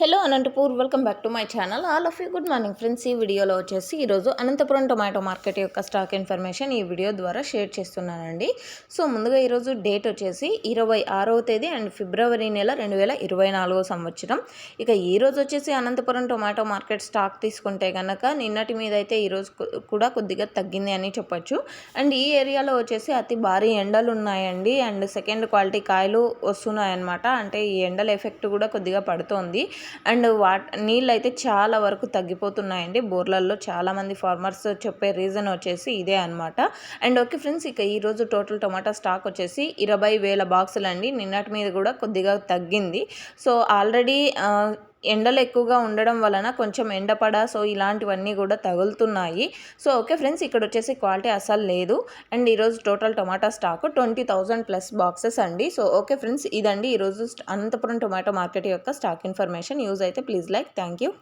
Hello Anantapur welcome back to my channel. All of you good morning friends. ఈ వీడియోలో వచ్చేసి ఈరోజు Anantapuram tomato market యొక్క స్టాక్ ఇన్ఫర్మేషన్ ఈ వీడియో ద్వారా షేర్ చేస్తున్నానండి. సో ముందుగా ఈరోజు డేట్ వచ్చేసి ఇరవై ఆరవ తేదీ అండ్ ఫిబ్రవరి నెల రెండు వేల ఇరవై నాలుగో సంవత్సరం. ఇక ఈరోజు వచ్చేసి అనంతపురం టొమాటో మార్కెట్ స్టాక్ తీసుకుంటే కనుక నిన్నటి మీద అయితే ఈరోజు కూడా కొద్దిగా తగ్గింది అని చెప్పొచ్చు. అండ్ ఈ ఏరియాలో వచ్చేసి అతి భారీ ఎండలు ఉన్నాయండి. అండ్ సెకండ్ క్వాలిటీ కాయలు వస్తున్నాయన్నమాట. అంటే ఈ ఎండల ఎఫెక్ట్ కూడా కొద్దిగా పడుతోంది. అండ్ వాట్ నీళ్ళు అయితే చాలా వరకు తగ్గిపోతున్నాయండి. బోర్లల్లో చాలామంది ఫార్మర్స్ చెప్పే రీజన్ వచ్చేసి ఇదే అనమాట అండ్ ఓకే ఫ్రెండ్స్ ఇక ఈరోజు టోటల్ టొమాటో స్టాక్ వచ్చేసి ఇరవై వేల బాక్సులు అండి నిన్నటి మీద కూడా కొద్దిగా తగ్గింది. సో ఆల్రెడీ ఎండలు ఎక్కువగా ఉండడం వలన కొంచెం ఎండపడ సో ఇలాంటివన్నీ కూడా తగులుతున్నాయి. సో ఓకే ఫ్రెండ్స్ ఇక్కడ వచ్చేసి క్వాలిటీ అసలు లేదు. అండ్ ఈరోజు total tomato stock twenty thousand plus boxes అండి. సో ఓకే ఫ్రెండ్స్ ఇదండి ఈరోజు అనంతపురం టొమాటో మార్కెట్ యొక్క స్టాక్ ఇన్ఫర్మేషన్. యూజ్ అయితే ప్లీజ్ లైక్ థ్యాంక్ యూ.